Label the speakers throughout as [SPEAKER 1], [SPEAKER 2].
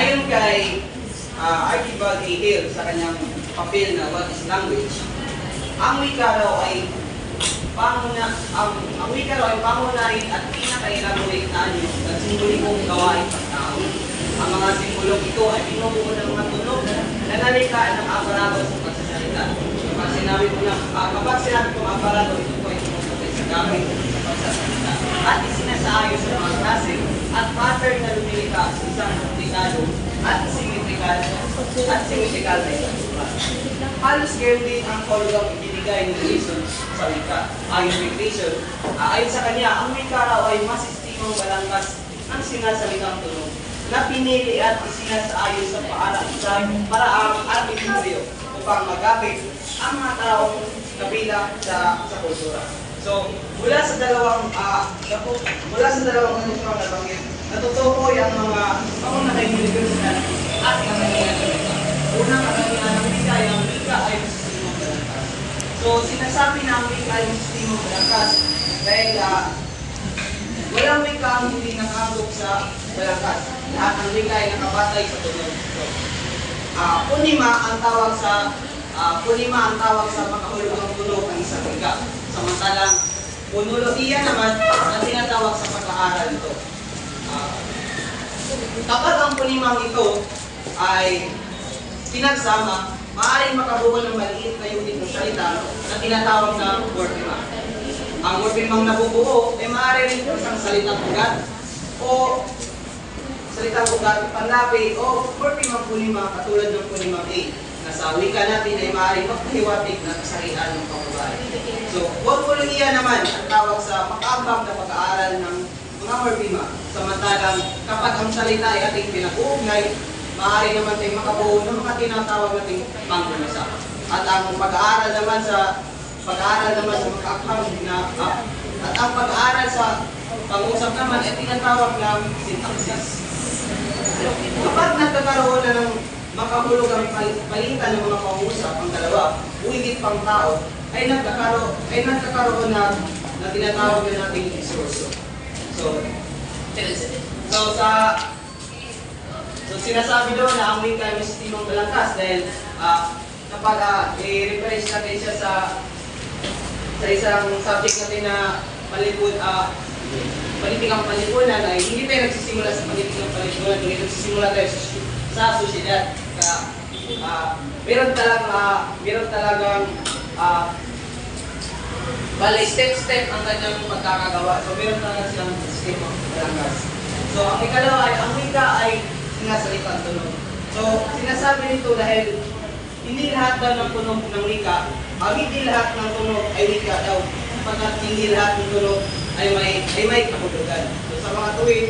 [SPEAKER 1] ayon kay uh, Archibald A. Hill sa kanyang papel na What is Language, ang wika raw ay panguna, ang, ang wika raw ay pangunahin at pinaka-elaborate na anyo at simbolikong gawain pagtao. Ang mga simbolong ito ay binubuo ng mga tunog na nalika ng aparato sa pagsasalita. Kapag sinabi ko ng, ah, kapag sinabi kong aparato, ito po ay tumutukoy sa gamit sa pagsasalita. At isinasaayo sa mga klase at pattern na lumilika sa isang komplikado at symmetrical at symmetrical na itsura. Halos gayon din ang kolugang ibinigay ni Reason sa wika. Ayon kay Reason, ah, ayon sa kanya, ang wika raw ay mas istimong balangkas ang sinasalitang tunog na pinili at isinasaayon sa paara sa paraang arbitraryo upang magamit ang mga taong kabila sa sa kultura. So, mula sa dalawang napo- mula sa dalawang kondisyon na banggit, natutukoy ang mga pangunahing universidad at katangian ng wika. Unang katangian ng wika ang wika ay sistemong balangkas. So, sinasabi na ang wika ay sistemong balangkas dahil ah, Walang wika ang hindi nakangok sa balangkas. Lahat ng wika ay nakabatay sa tunog. So, ah, punima ang tawag sa ah, punima ang tawag sa makahulugang tunog ng isang wika. Samantalang monolohiya naman ang tinatawag sa pag-aaral nito. Ah, kapag ang punimang ito ay pinagsama, maaaring makabuo ng maliit na unit ng salita na tinatawag na wordima. Ang wordimang nabubuo ay maaari rin isang salitang ugat o salitang ugat, panlapi o wordimang punima katulad ng punimang A na sa wika natin ay maaaring magpahiwatig na kasarian ng pambabae. So, wordologiya naman ang tawag sa makaambang na pag-aaral ng mga wordima. Samantalang kapag ang salita ay ating pinag-uugnay, maaari naman tayong makabuo ng mga tinatawag nating pangkumasa. At ang pag-aaral naman sa pag-aaral naman sa mga akhang na ah, at ang pag-aaral sa pag-usap naman ay tinatawag na syntaxis. Kapag nagkakaroon na ng makahulog ang pal- palitan ng mga pangusap, ang dalawa, uwigit pang tao, ay nagkakaroon, ay nagkakaroon na, na tinatawag na nating diskurso. So, so sa So sinasabi doon na ang wika ay may sistemang balangkas dahil ah, kapag uh, i-reference natin siya sa sa isang subject natin na palipod, ah politikang palipunan ay hindi tayo nagsisimula sa politikang palipunan, kundi nagsisimula tayo sa, sa sosyedad. Kaya ah meron talagang ah, meron talagang ah Bale, step-step ang kanyang pagkakagawa. So, meron talaga silang sistema balangkas. So, ang ikalawa ay, ang wika ay sinasalita ang tunog. So, sinasabi nito dahil hindi lahat daw ng tunog ng wika, ang hindi lahat ng tunog ay wika daw. Pagkat hindi lahat ng tunog ay may, ay may kahulugan. So, sa mga tuwid,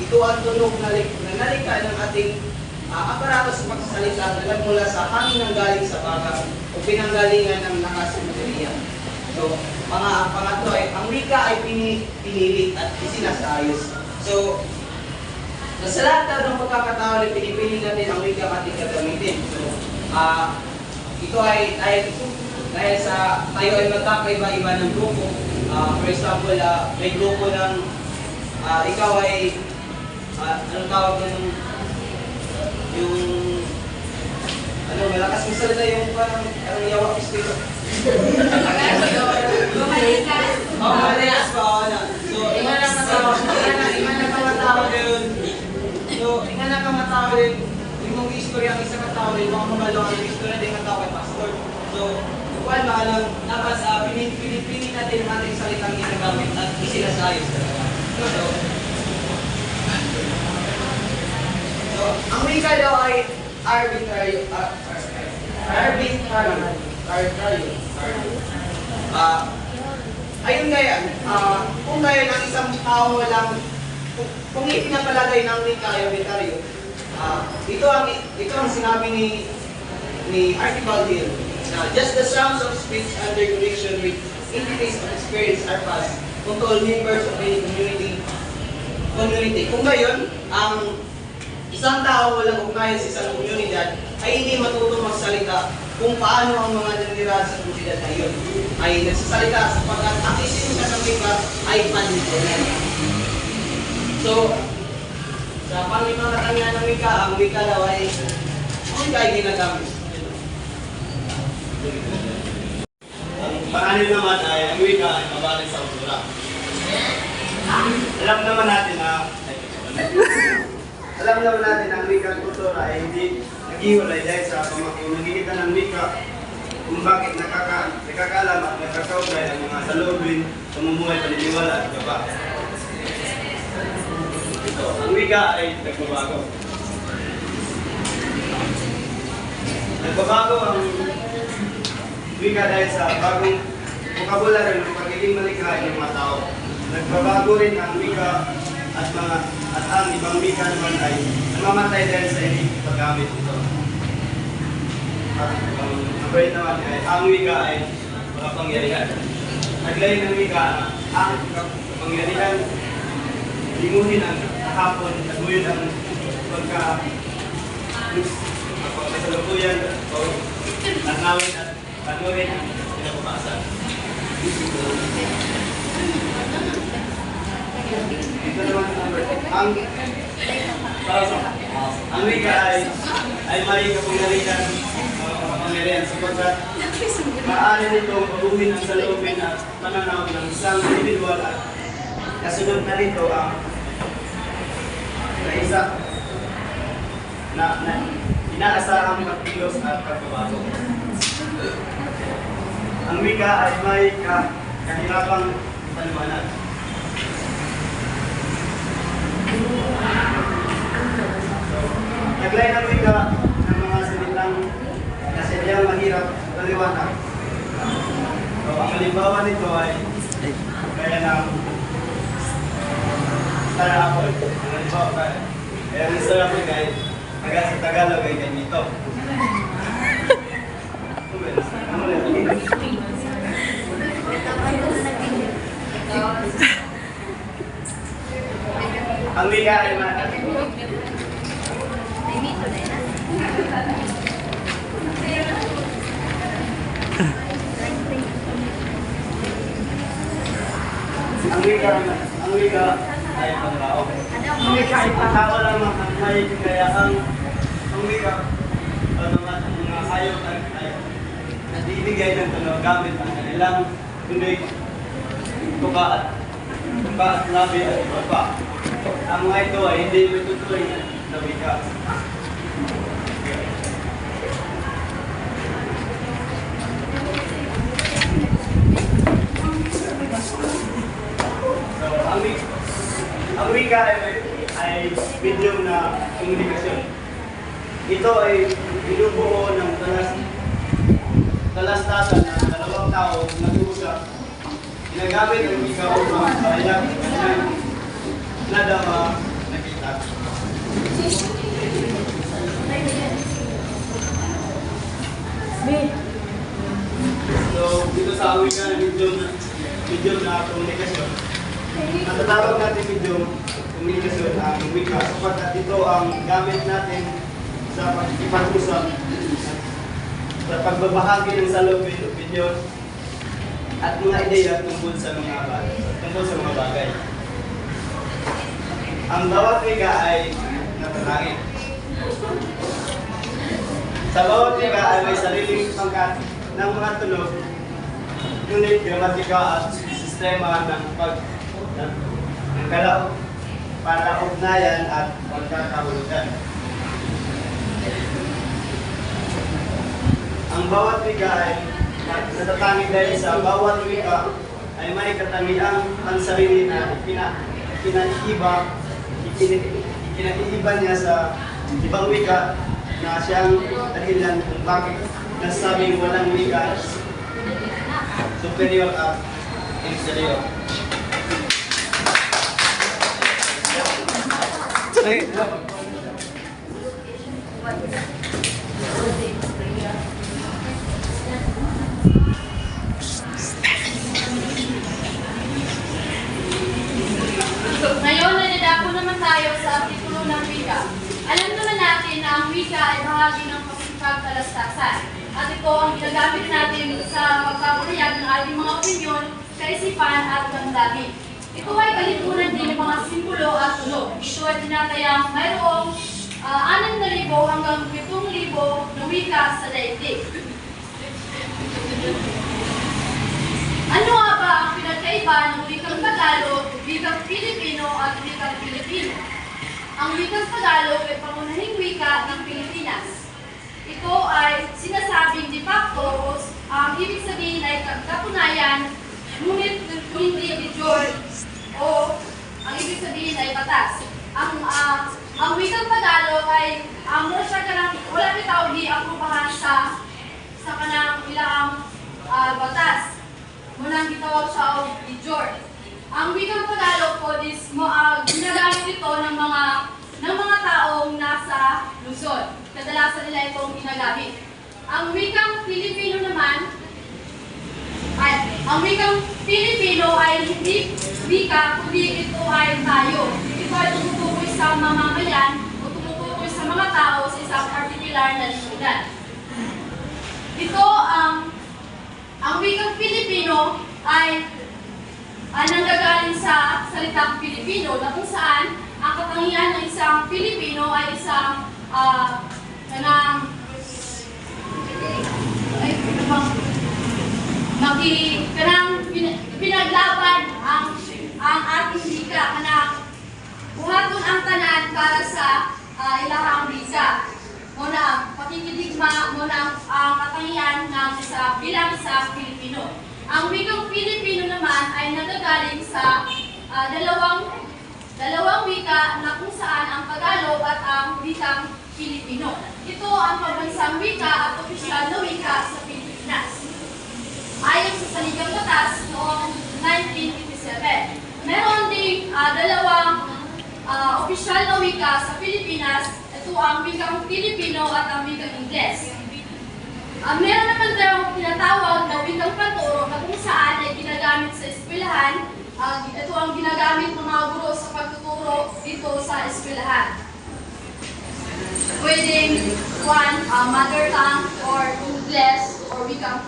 [SPEAKER 1] ito ang tunog na, na nalika ng ating uh, aparato sa pagsasalita na nagmula sa hangin ng galing sa baga o pinanggalingan ng lakas. So, mga pangatlo ay, ang wika ay pini, pinili at isinasayos. So, sa lahat ng pagkakataon ay pinipili natin ang wika ating gagamitin. So, ah ito ay dahil, dahil sa tayo ay magkakaiba-iba ng grupo. Ah, for example, ah, may grupo ng ah, ikaw ay ah, anong tawag nun yung ano, malakas mo salita yung parang parang yawa estilo. Oh, parehas pa ako na. So, inga na katawag, inga na, inga na kamatawag yun. So, inga na kamatawag yun. Yung mong istorya ang isa katawag yun, mga kabalo ang istorya din katawag kay pastor. So, kuwan ba lang, dapat sa pinipili natin ang ating salitang ginagamit at isinasayos talaga. So, so, ang wika daw ay arbitrary, uh, arbitrary, arbitrary, arbitrary. Ah, Ayun kaya, ah, kung kaya ng isang tao lang, kung, kung ipinapalagay ng wika ay arbitraryo, ah, ito ang ito ang sinabi ni ni Archibald Hill na just the sounds of speech under connection with entities of experience are passed to all members of any community community. Kung gayon, ang isang tao walang ugnayan sa isang komunidad ay hindi matutong magsalita kung paano ang mga nanira sa komunidad na iyon ay nagsasalita sapagkat ang isinunod ng wika ay panlipunan. So, sa panglimangatan nga ng wika, ang wika daw ay wika ay ginagamit.
[SPEAKER 2] Ang pangalan naman ay ang wika ay mabalik sa kultura. Alam naman natin na alam naman natin na ang wika at kultura ay hindi naghiwalay dahil sa pamagitan ng wika kung bakit nakaka, nakakaalam at nakakaugay ang mga salubin, pamumuhay, paniniwala at gaba. Ito, ang wika ay nagbabago. Nagbabago ang wika dahil sa bagong vocabulary ng pagiging malikhain ng mga tao. Nagbabago rin ang wika at mga at ang ibang wika naman ay namamatay dahil sa hindi paggamit nito. At ang number naman ay ang wika ay makapangyarihan. Naglay ng wika ang kapangyarihan limuhin ang kahapon at nguyod ang pagka pagkasalukuyan o at nawin at panurin ang pinapapasan. Ito naman ang number ang ang wika ay ay may kapangyarihan uh, kapangyarihan sapagkat maaari nitong pabuhin ang salubin at pananaw ng isang individual at kasunod na rito ang isa na, na inaasahang pagkilos at pagbabago. Ang wika ay may ka, kahirapang paliwanag. So, naglay ng wika ng mga salitang na silyang mahirap paliwanag. So, ang halimbawa nito ay kaya ng Star Apple. Ang halimbawa kaya, ang Star Apple kay taga sa Tagalog ay ganito. Ano? Ang wika ay ma- ang wika ang wika ay pangtao. Ang wika ay pangtao lamang ang may kaya ang ang wika o mga mga hayop ay, ay nagbibigay ng tunog gamit ang kanilang tunig, tuka at tuka at labi at iba. Ang mga ito ay hindi matutuloy na wika. So, ang wika, ang wika ay, ay medium na komunikasyon. Ito ay binubuo ng talas talastasan ng dalawang tao na nag-uusap. Ginagamit ang wika upang pahayag kanyang nadama nakita. So, dito sa wika na medium na medium na komunikasyon, Matatawag natin video komunikasyon ang wika sapagkat ito ang gamit natin sa pag-ipag-usap sa pagbabahagi ng salubin, opinion at mga ideya tungkol sa mga bagay. Tungkol sa mga bagay. Ang bawat wika ay natatangin. Sa bawat wika ay may sariling pangkat ng mga tunog, ngunit gramatika at sistema ng pag ng ng kalaog, palaugnayan at pagkakahulugan. Ang bawat wika ay natatangi dahil sa bawat wika ay may katangiang pansarili na ipina, ipinaiiba, ipin- ipinaiiba niya sa ibang wika na siyang dahilan kung bakit nasabing walang wika superior at inferior.
[SPEAKER 3] Ngayon, nanidako naman tayo sa artikulo ng wika. Alam naman natin na ang wika ay bahagi ng pagkakalastasan. At ito ang ginagamit natin sa pagpapahayag ng ating mga opinyon, kaisipan at damdamin. Ito ay kalipunan din ng mga simbolo at tunog. Ito ay tinatayang mayroong uh, 6,000 hanggang 7,000 na wika sa daigdig. Ano nga ba ang pinagkaiba ng wikang Tagalog, wikang Pilipino at wikang Pilipino? Ang wikang Tagalog ay pangunahing wika ng Pilipinas. Ito ay sinasabing de facto ang ibig sabihin ay katunayan, ngunit hindi de jure o ang ibig sabihin ay batas. Ang ah, ang wikang Tagalog ay ang um, siya kanang wala bitaw di aprubahan sa sa kanang ilang ah, batas. Munang gitawag siya og jure. Ang wikang Tagalog po is mo uh, ginagamit ito ng mga ng mga taong nasa Luzon. Kadalasan nila itong ginagamit. Ang wikang Pilipino naman ay ang wikang Pilipino ay hindi wika kundi ito ay tayo. Ito ay tumutukoy sa mamamayan o tumutukoy sa mga tao sa isang particular na lipunan. Ito ang ang wikang Pilipino ay uh, nanggagaling sa salitang Pilipino na kung saan ang katangian ng isang Pilipino ay isang uh, kanang ay, ano bang maki kanang pin- pinaglaban ang ang ating wika kanang buhaton ang tanan para sa uh, ilahang visa. Muna pakikidigma, muna ang ang katangian ng sa bilang sa Pilipino. Ang wikang Pilipino naman ay nagagaling sa ah, dalawang dalawang wika na kung saan ang Tagalog at ang wikang Pilipino. Ito ang pambansang wika at opisyal na wika sa Pilipinas. Ayon sa Saligang Batas noong 1987, meron ding ah, dalawang ah, opisyal na wika sa Pilipinas. Ito ang wikang Pilipino at ang wikang Ingles. Ah, meron naman daw tinatawag na wikang panturo na kung saan ay ginagamit sa eskwelahan. Ah, ito ang ginagamit ng mga guro sa pagtuturo dito sa eskwelahan. Pwedeng one, ah, mother tongue or Ingles or wikang